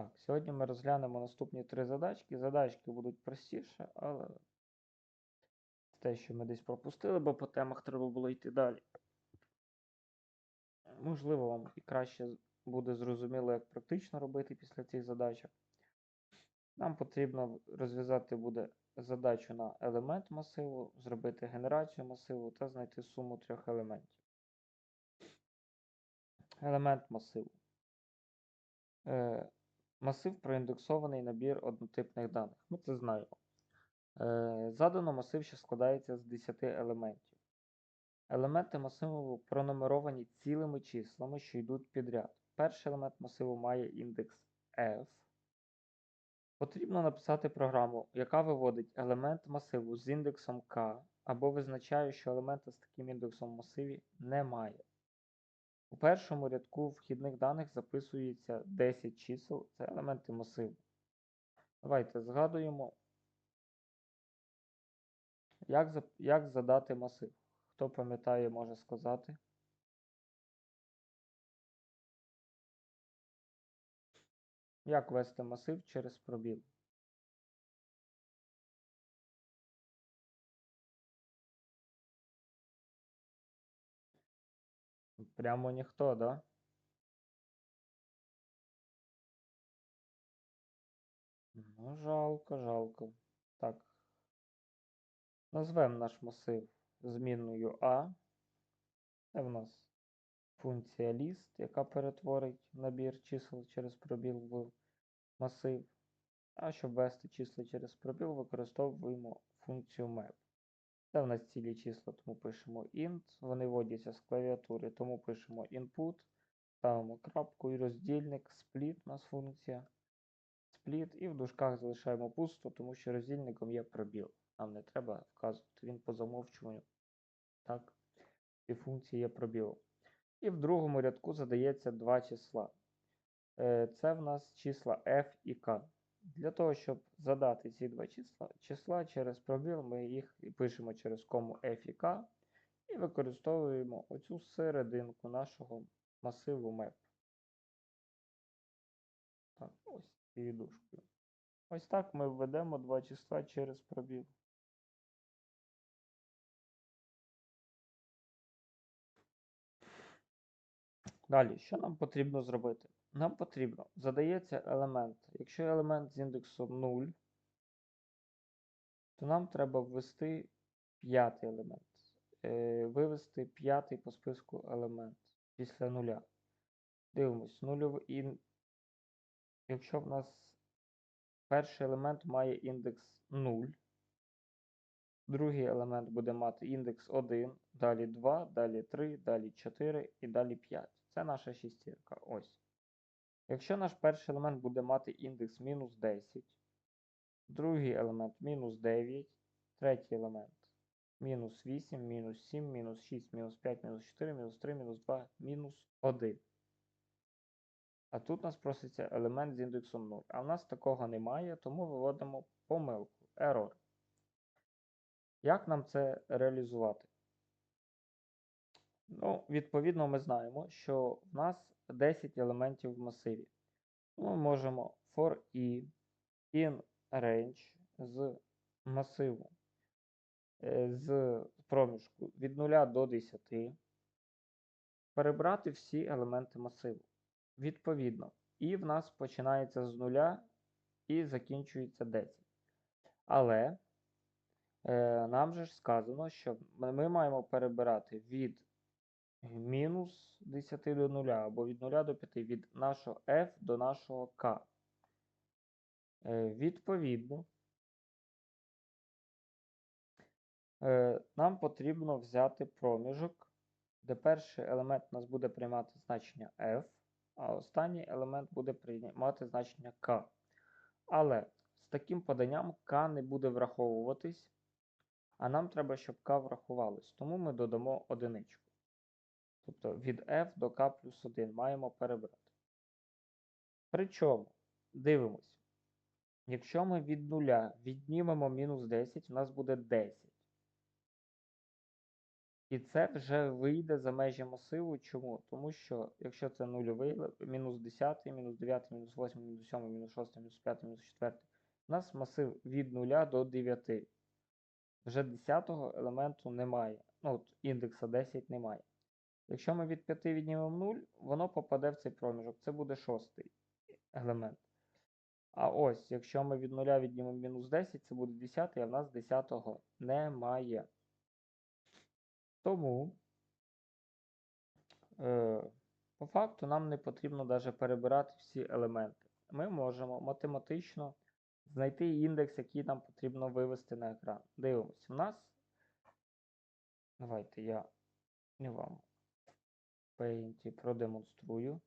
Так, сьогодні ми розглянемо наступні три задачки. Задачки будуть простіше, але те, що ми десь пропустили, бо по темах треба було йти далі. Можливо, вам і краще буде зрозуміло, як практично робити після цих задачок. Нам потрібно розв'язати буде задачу на елемент масиву, зробити генерацію масиву та знайти суму трьох елементів. Елемент масиву. Е, масив проіндексований набір однотипних даних. Ми це знаємо. Е, задано масив, що складається з 10 елементів. Елементи масиву пронумеровані цілими числами, що йдуть підряд. Перший елемент масиву має індекс f. Потрібно написати програму, яка виводить елемент масиву з індексом k, або визначає, що елемента з таким індексом в масиві немає. У першому рядку вхідних даних записується 10 чисел, це елементи масиву. Давайте згадуємо, як, як задати масив. Хто пам'ятає, може сказати. Як ввести масив через пробіл? Прямо ніхто, да? Ну, жалко, жалко. Так. Назвемо наш масив змінною А. Це в нас функція list, яка перетворить набір чисел через пробіл в масив. А щоб ввести числа через пробіл, використовуємо функцію map. Це в нас цілі числа, тому пишемо int. Вони вводяться з клавіатури, тому пишемо input, ставимо крапку і роздільник, split у нас функція. Split і в дужках залишаємо пусто, тому що роздільником є пробіл. Нам не треба вказувати, він по замовчуванню. Так, і функції є пробілом. І в другому рядку задається два числа. Е, Це в нас числа f і k. Для того, щоб задати ці два числа, числа через пробіл, ми їх пишемо через кому f і k і використовуємо оцю серединку нашого масиву map. Так, ось цією дужкою. Ось так ми введемо два числа через пробіл. Далі, що нам потрібно зробити? Нам потрібно, задається елемент. Якщо елемент з індексом 0, то нам треба ввести п'ятий елемент. Е, вивести п'ятий по списку елемент після нуля. Дивимось, нульовий якщо в нас перший елемент має індекс 0, другий елемент буде мати індекс 1, далі 2, далі 3, далі 4 і далі 5. Це наша шістірка. Ось. Якщо наш перший елемент буде мати індекс мінус 10, другий елемент мінус 9, третій елемент мінус 8, мінус 7, мінус 6, мінус 5, мінус 4, мінус 3, мінус 2, мінус 1. А тут нас проситься елемент з індексом 0. А в нас такого немає, тому виводимо помилку, error. Як нам це реалізувати? Ну, відповідно, ми знаємо, що в нас 10 елементів в масиві. Ми можемо for i in range з масиву е, з проміжку від 0 до 10 перебрати всі елементи масиву. Відповідно, і в нас починається з 0 і закінчується 10. Але е, нам же ж сказано, що ми маємо перебирати від мінус 10 до 0 або від 0 до 5 від нашого f до нашого k. Е, Відповідно, е, нам потрібно взяти проміжок, де перший елемент у нас буде приймати значення f, а останній елемент буде приймати значення k. Але з таким поданням k не буде враховуватись, а нам треба, щоб k врахувалось. Тому ми додамо одиничку. Тобто від f до k плюс 1 маємо перебрати. Причому, дивимось, якщо ми від 0 віднімемо мінус 10, у нас буде 10. І це вже вийде за межі масиву. Чому? Тому що якщо це нульовий, мінус 10, мінус 9, мінус 8, мінус 7, мінус 6, мінус 5, мінус 4, у нас масив від 0 до 9. Вже 10 елементу немає. Ну, от індекса 10 немає. Якщо ми від 5 віднімемо 0, воно попаде в цей проміжок. Це буде шостий елемент. А ось, якщо ми від 0 віднімемо мінус 10, це буде 10, а в нас 10 немає. Тому, е, по факту, нам не потрібно навіть перебирати всі елементи. Ми можемо математично знайти індекс, який нам потрібно вивести на екран. Дивимося, у нас. Давайте я не вам в Paint продемонструю.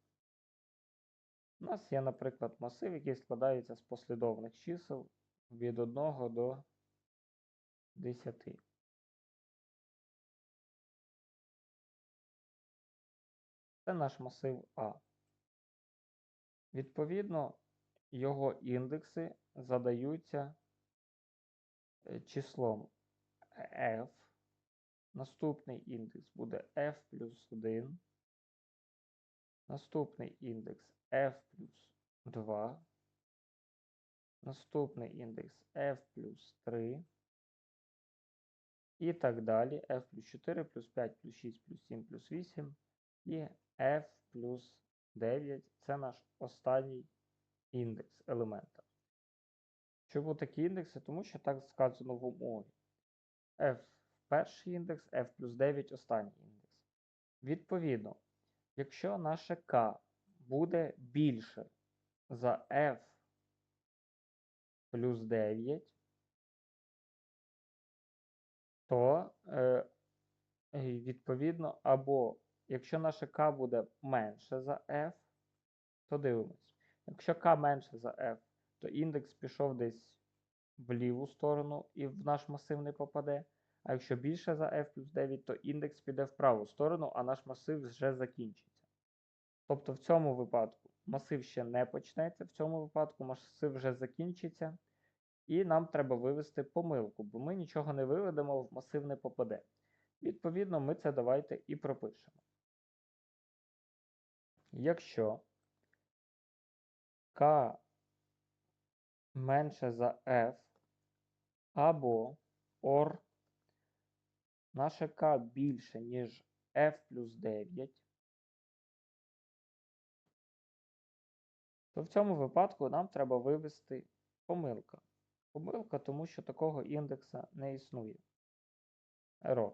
У нас є, наприклад, масив, який складається з послідовних чисел від 1 до 10. Це наш масив А. Відповідно, його індекси задаються е, числом f. Наступний індекс буде f плюс 1. Наступний індекс f плюс 2. Наступний індекс f плюс 3. І так далі. f плюс 4, плюс 5, плюс 6, плюс 7, плюс 8. І f плюс 9 це наш останній індекс елемента. Чому такі індекси? Тому що так сказано в умові. f перший індекс, f плюс 9 останній індекс. Відповідно, якщо наше k буде більше за f плюс 9, то е, відповідно, або якщо наше k буде менше за f, то дивимось. Якщо k менше за f, то індекс пішов десь в ліву сторону і в наш масив не попаде. А якщо більше за f плюс 9, то індекс піде в праву сторону, а наш масив вже закінчиться. Тобто в цьому випадку масив ще не почнеться, в цьому випадку масив вже закінчиться. І нам треба вивести помилку, бо ми нічого не виведемо, в масив не попаде. Відповідно, ми це давайте і пропишемо. Якщо k менше за f або or наше k більше, ніж f плюс 9, то в цьому випадку нам треба вивести помилка. Помилка, тому що такого індекса не існує. Error.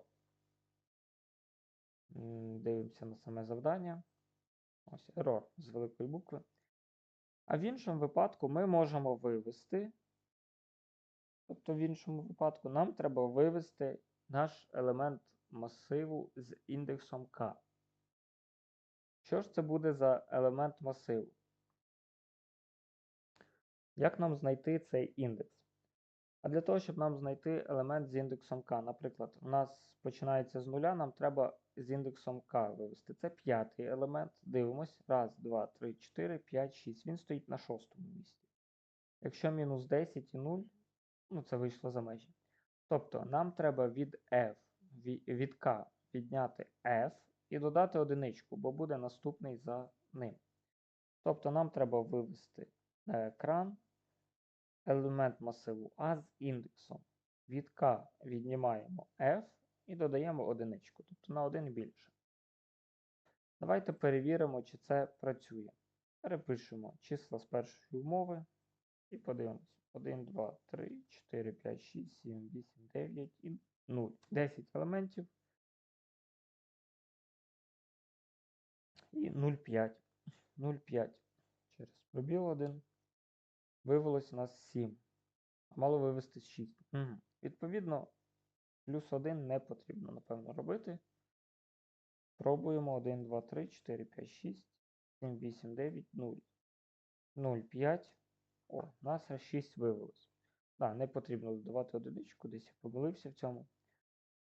Дивимося на саме завдання. Ось error з великої букви. А в іншому випадку ми можемо вивести. Тобто, в іншому випадку нам треба вивести наш елемент масиву з індексом k. Що ж це буде за елемент масиву? Як нам знайти цей індекс? А для того, щоб нам знайти елемент з індексом k, наприклад, у нас починається з нуля, нам треба з індексом k вивести. Це п'ятий елемент. Дивимось. Раз, два, три, 4, 5, 6. Він стоїть на шостому місці. Якщо мінус 10 і 0, ну це вийшло за межі. Тобто нам треба від f, ві- від k відняти f і додати одиничку, бо буде наступний за ним. Тобто нам треба вивести на екран елемент масиву А з індексом. Від k віднімаємо f і додаємо одиничку, тобто на 1 більше. Давайте перевіримо, чи це працює. Перепишемо числа з першої умови і подивимося. 1, 2, 3, 4, 5, 6, 7, 8, 9 і 0. 10 елементів. І 0,5. 0,5 через пробіл 1. Вивелось у нас 7. А мало вивести 6. Угу. Відповідно, плюс 1 не потрібно, напевно, робити. Пробуємо 1, 2, 3, 4, 5, 6, 7, 8, 9, 0. 0, 5. О, у нас аж 6 вивелось. Так, не потрібно додавати одиничку, десь я помилився в цьому.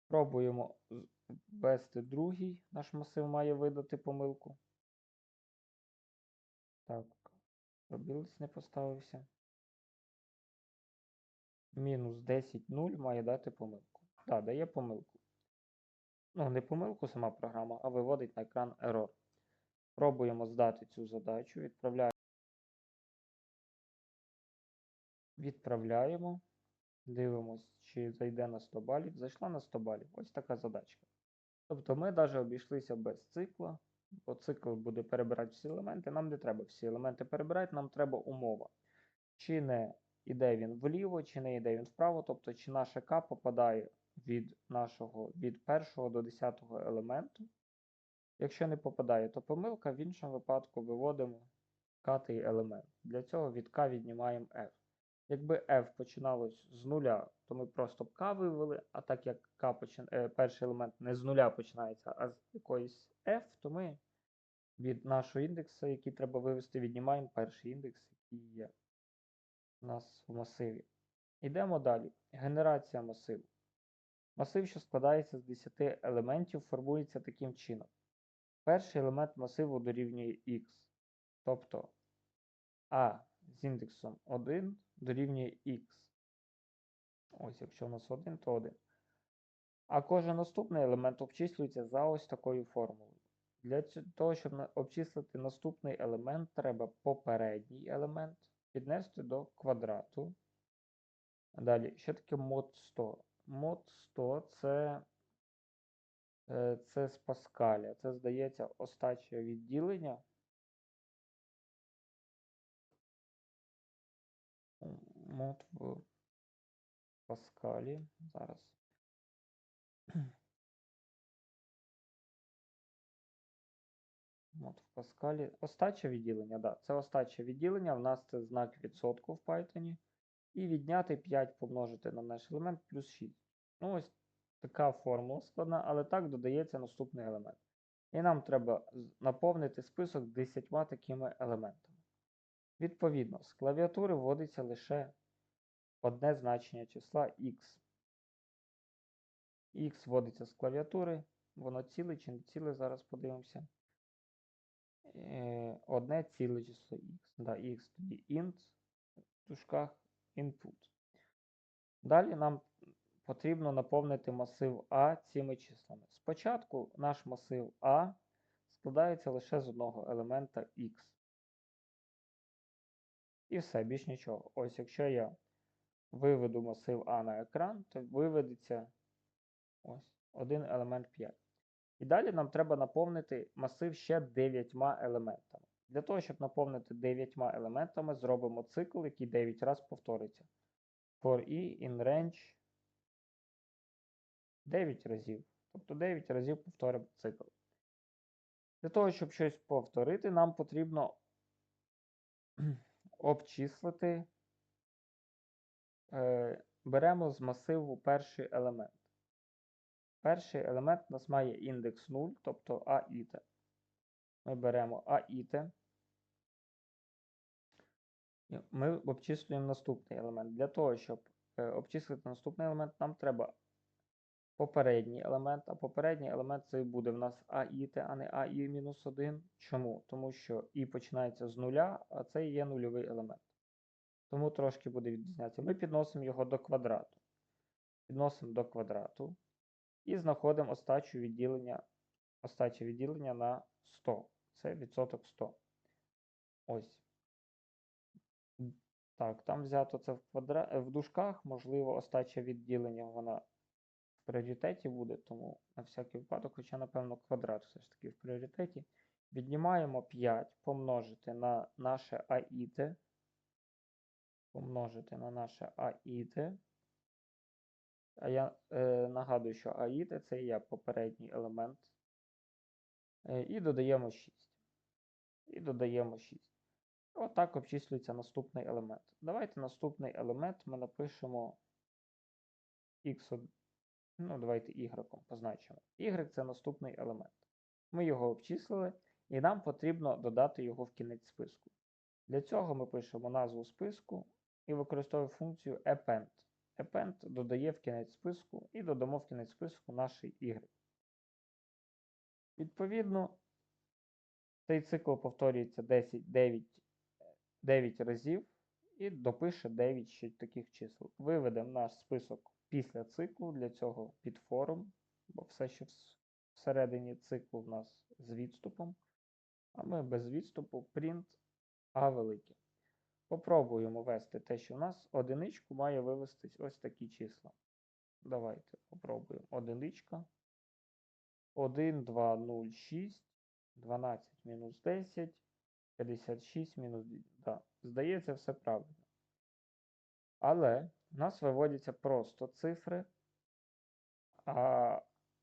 Пробуємо ввести другий. Наш масив має видати помилку. Так, пробілець не поставився. Мінус 10, 0 має дати помилку. Так, дає помилку. ну, не помилку сама програма, а виводить на екран error. Пробуємо здати цю задачу, відправляємо. Відправляємо. Дивимось, чи зайде на 100 балів. Зайшла на 100 балів. Ось така задачка. Тобто ми навіть обійшлися без цикла, бо цикл буде перебирати всі елементи. Нам не треба всі елементи перебирати, нам треба умова. Чи не йде він вліво, чи не йде він вправо, тобто чи наше К попадає від нашого від першого до 10 елементу. Якщо не попадає, то помилка, в іншому випадку виводимо катий елемент. Для цього від К віднімаємо F. Якби F починалось з нуля, то ми просто б К вивели, а так як К почин... е, перший елемент не з нуля починається, а з якоїсь F, то ми від нашого індексу, який треба вивести, віднімаємо перший індекс, який є у нас в масиві. Йдемо далі. Генерація масиву. Масив, що складається з 10 елементів, формується таким чином. Перший елемент масиву дорівнює x, тобто А з індексом 1 дорівнює x. Ось, якщо у нас 1, то 1. А кожен наступний елемент обчислюється за ось такою формулою. Для того, щоб обчислити наступний елемент, треба попередній елемент піднести до квадрату. Далі, що таке мод 100? Мод 100 це, е, це з Паскаля. Це, здається, остаче відділення. Мод в Паскалі. Зараз. Мод в Паскалі. Остаче відділення, да. Це остаче відділення. В нас це знак відсотку в Python. І відняти 5 помножити на наш елемент плюс 6. Ну, ось така формула складна, але так додається наступний елемент. І нам треба наповнити список 10 такими елементами. Відповідно, з клавіатури вводиться лише одне значення числа x. x вводиться з клавіатури, воно ціле чи не ціле, зараз подивимося. Е, Одне ціле число x. Да, x тоді int в дужках input. Далі нам потрібно наповнити масив А цими числами. Спочатку наш масив А складається лише з одного елемента X. І все, більш нічого. Ось якщо я виведу масив А на екран, то виведеться ось один елемент 5. І далі нам треба наповнити масив ще 9 елементами. Для того, щоб наповнити 9 елементами, зробимо цикл, який 9 разів повториться. For i in range 9 разів. Тобто 9 разів повторимо цикл. Для того, щоб щось повторити, нам потрібно обчислити. Е, беремо з масиву перший елемент. Перший елемент у нас має індекс 0, тобто аіт. Ми беремо аіт. І Ми обчислюємо наступний елемент. Для того, щоб е, обчислити наступний елемент, нам треба попередній елемент, а попередній елемент це буде в нас аіт, а не аі-1. Чому? Тому що і починається з нуля, а це є нульовий елемент. Тому трошки буде відрізнятися. Ми підносимо його до квадрату. Підносимо до квадрату і знаходимо остачу відділення, остаче відділення на 100. Це відсоток 100. Ось. Так, там взято це в, квадра... е, в дужках, можливо, остача відділення вона в пріоритеті буде, тому на всякий випадок, хоча, напевно, квадрат все ж таки в пріоритеті. Віднімаємо 5 помножити на наше аіт. Помножити на наше аіт. А я е, нагадую, що аїт це є попередній елемент. Е, і додаємо 6. І додаємо 6. Отак обчислюється наступний елемент. Давайте наступний елемент ми напишемо x. Ну, давайте y позначимо. Y це наступний елемент. Ми його обчислили, і нам потрібно додати його в кінець списку. Для цього ми пишемо назву списку і використовуємо функцію append. Append додає в кінець списку і додамо в кінець списку наш y. Відповідно, цей цикл повторюється 10, 9, 9 разів і допише 9 ще таких чисел. Виведемо наш список після циклу, для цього під форум, бо все, що всередині циклу в нас з відступом, а ми без відступу print А велике. Попробуємо ввести те, що в нас одиничку має вивестись ось такі числа. Давайте попробуємо. Одиничка. 1, 2, 0, 6, 12 мінус 10, 56 мінус 2. Да, здається, все правильно. Але в нас виводяться просто цифри, а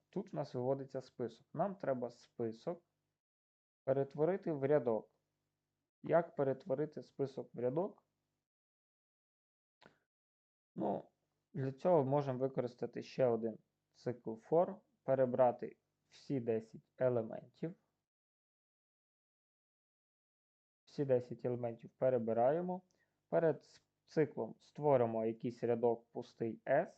тут в нас виводиться список. Нам треба список перетворити в рядок. Як перетворити список в рядок? Ну, для цього можемо використати ще один цикл for, перебрати всі 10 елементів. Всі 10 елементів перебираємо. Перед циклом створимо якийсь рядок пустий S.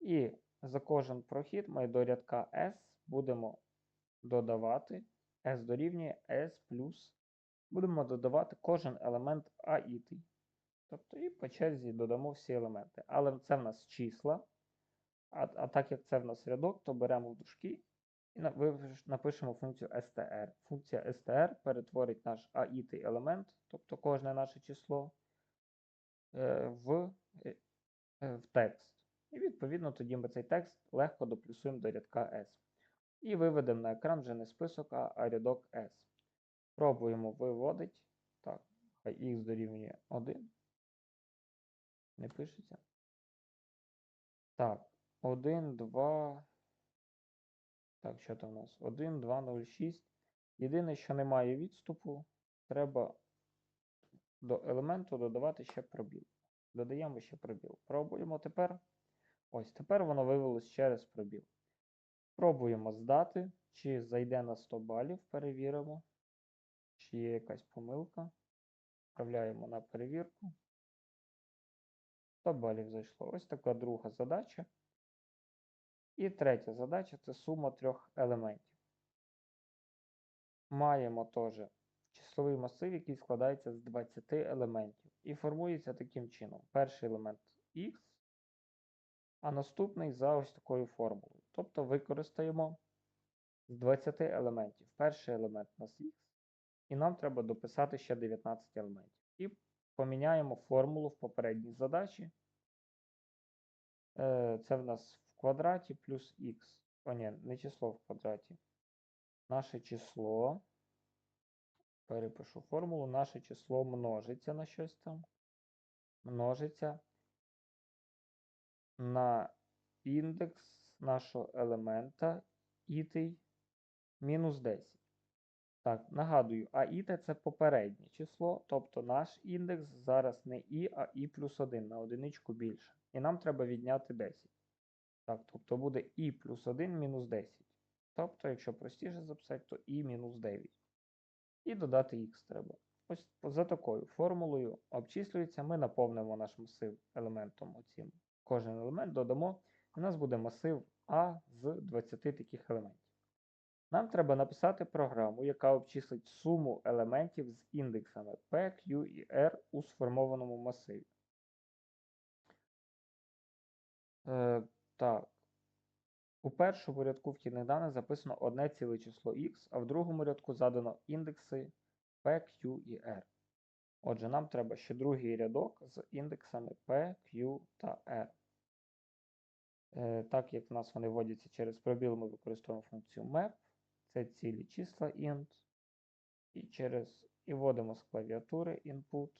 І за кожен прохід ми до рядка S будемо додавати S дорівнює S плюс. Будемо додавати кожен елемент AIT. Тобто і по черзі додамо всі елементи. Але це в нас числа. А, а так як це в нас рядок, то беремо в дужки і напишемо функцію str. Функція str перетворить наш AIT елемент, тобто кожне наше число, е, в, е, в текст. І відповідно тоді ми цей текст легко доплюсуємо до рядка S. І виведемо на екран вже не список, а, а рядок S. Пробуємо виводити. Так, хай x дорівнює 1. Не пишеться. Так, 1, 2. Так, що там у нас? 1, 2, 0, 6. Єдине, що немає відступу, треба до елементу додавати ще пробіл. Додаємо ще пробіл. Пробуємо тепер. Ось, тепер воно вивелось через пробіл. Пробуємо здати, чи зайде на 100 балів, перевіримо, чи є якась помилка. Вправляємо на перевірку. 100 балів зайшло. Ось така друга задача. І третя задача це сума трьох елементів. Маємо теж числовий масив, який складається з 20 елементів. І формується таким чином. Перший елемент x, а наступний за ось такою формулою. Тобто використаємо з 20 елементів. Перший елемент у нас x, і нам треба дописати ще 19 елементів. І поміняємо формулу в попередній задачі. Е, це в нас в квадраті плюс х. О, ні, не число в квадраті. Наше число. Перепишу формулу. Наше число множиться на щось там. Множиться на індекс нашого елемента ітий мінус 10. Так, нагадую, а іте це попереднє число, тобто наш індекс зараз не і, а і плюс 1 на одиничку більше. І нам треба відняти 10. Так, тобто буде і плюс 1 мінус 10. Тобто, якщо простіше записати, то і мінус 9. І додати х треба. Ось за такою формулою обчислюється, ми наповнимо наш масив елементом оцім. Кожен елемент додамо, і у нас буде масив А з 20 таких елементів. Нам треба написати програму, яка обчислить суму елементів з індексами P, Q і R у сформованому масиві. Е, Так. У першому рядку вхідних даних записано одне ціле число x, а в другому рядку задано індекси P, Q і R. Отже, нам треба ще другий рядок з індексами P, Q та R. Е, Так як в нас вони вводяться через пробіл, ми використовуємо функцію map. Це цілі числа int. І через і вводимо з клавіатури input.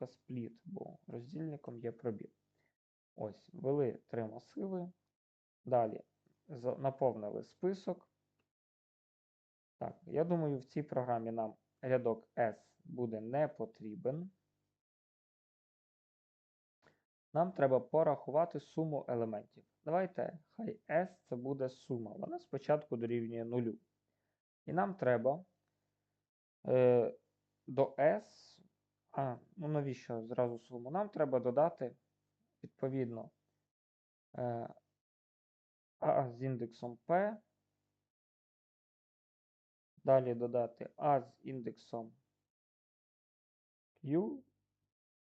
Split, бо роздільником є пробіл. Ось, ввели три масиви. Далі наповнили список. Так, я думаю, в цій програмі нам рядок S буде не потрібен. Нам треба порахувати суму елементів. Давайте, хай S це буде сума. Вона спочатку дорівнює 0. І нам треба е, до S, а, ну навіщо зразу суму? Нам треба додати, відповідно, е, А з індексом P. Далі додати А з індексом Q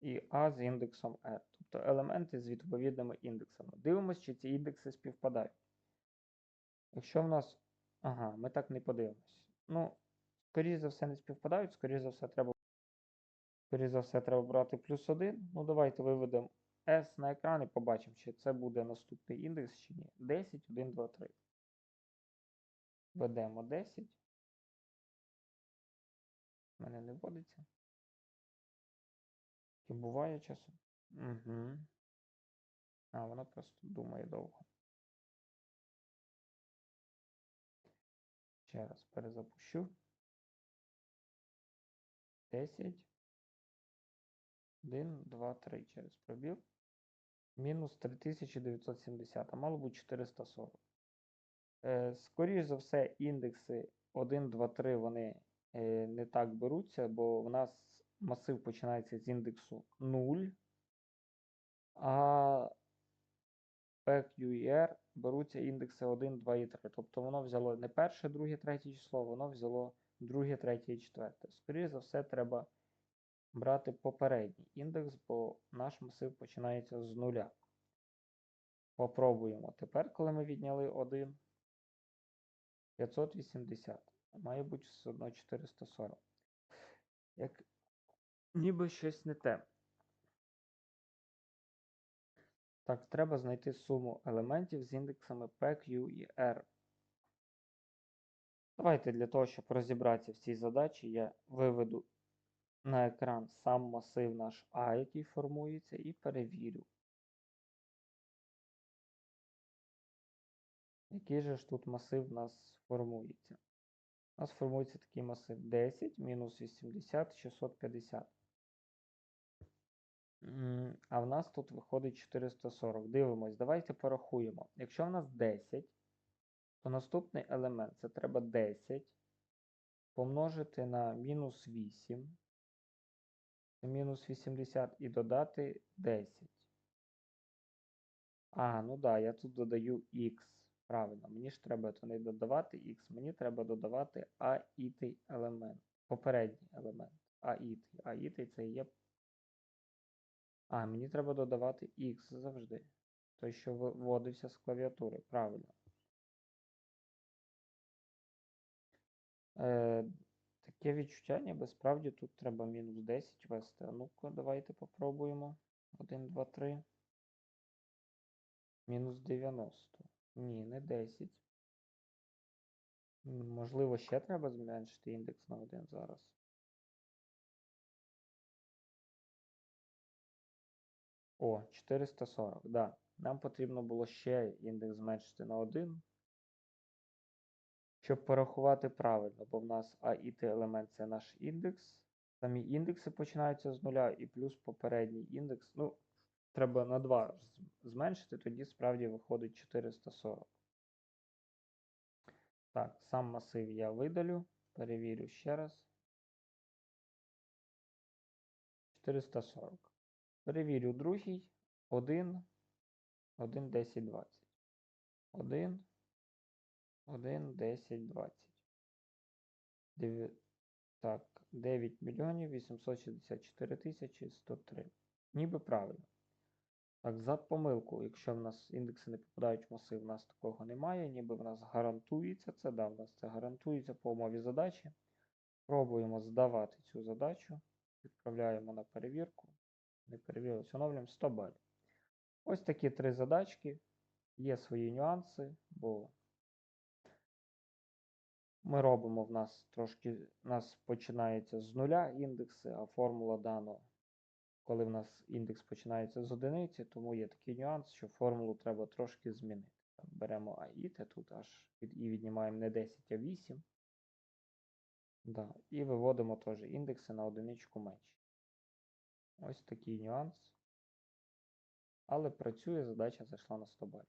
і А з індексом R. Тобто елементи з відповідними індексами. Дивимося, чи ці індекси співпадають. Якщо в нас. Ага, ми так не подивимось. Ну, скоріш за все, не співпадають, скоріш за все, треба. Скоріш за все, треба брати плюс 1. Ну, давайте виведемо S на екран і побачимо, чи це буде наступний індекс чи ні. 10, 1, 2, 3. Ведемо 10. У мене не вводиться. І буває часом. Угу. А, вона просто думає довго. Ще раз перезапущу. 10. 1, 2, 3 через пробіл. Мінус 3970, а мало бути 440. Е, скоріш за все, індекси 1, 2, 3 вони е, не так беруться, бо в нас масив починається з індексу 0, а PQR беруться індекси 1, 2 і 3. Тобто воно взяло не перше, друге, третє число, воно взяло друге, третє і четверте. Скоріше за все, треба брати попередній індекс, бо наш масив починається з нуля. Попробуємо. Тепер, коли ми відняли 1, 580. Має бути все одно 440. Як ніби щось не те. Так, треба знайти суму елементів з індексами P, Q і R. Давайте для того, щоб розібратися в цій задачі, я виведу на екран сам масив наш А, який формується, і перевірю. Який же ж тут масив у нас формується? У нас формується такий масив 10 мінус 80, 650. А в нас тут виходить 440. Дивимось, давайте порахуємо. Якщо в нас 10, то наступний елемент це треба 10 помножити на мінус 8, це мінус 80 і додати 10. А, ну да, я тут додаю х. Правильно, мені ж треба то не додавати х, мені треба додавати аітий елемент. Попередній елемент. Аітий. Аітий це є. А, мені треба додавати х завжди. Той, що вводився з клавіатури. Правильно. Е, Таке відчуття, ніби справді тут треба мінус 10 ввести. А ну-ка, давайте попробуємо. 1, 2, 3. Мінус 90. Ні, не 10. Можливо, ще треба зменшити індекс на 1 зараз. О, 440, да. Нам потрібно було ще індекс зменшити на 1, щоб порахувати правильно, бо в нас аіт елемент це наш індекс. Самі індекси починаються з нуля, і плюс попередній індекс. Ну, треба на 2 зменшити, тоді справді виходить 440. Так, сам масив я видалю. Перевірю ще раз. 440. Перевірю другий. 1, 1, 10, 20. 1, 1, 10, 20. 9, так, 9 мільйонів 864 тисячі 103. Ніби правильно. Так, за помилку, якщо в нас індекси не попадають в масив, в нас такого немає, ніби в нас гарантується це, да, в нас це гарантується по умові задачі. Пробуємо здавати цю задачу. Відправляємо на перевірку. Не перевірили, встановлюємо 100 балів. Ось такі три задачки. Є свої нюанси, бо ми робимо в нас трошки, у нас починається з нуля індекси, а формула дано, коли в нас індекс починається з одиниці, тому є такий нюанс, що формулу треба трошки змінити. Беремо аіт, тут аж від, і віднімаємо не 10, а 8. Да, І виводимо теж індекси на одиничку менші. Ось такий нюанс. Але працює, задача зайшла на 100 балів.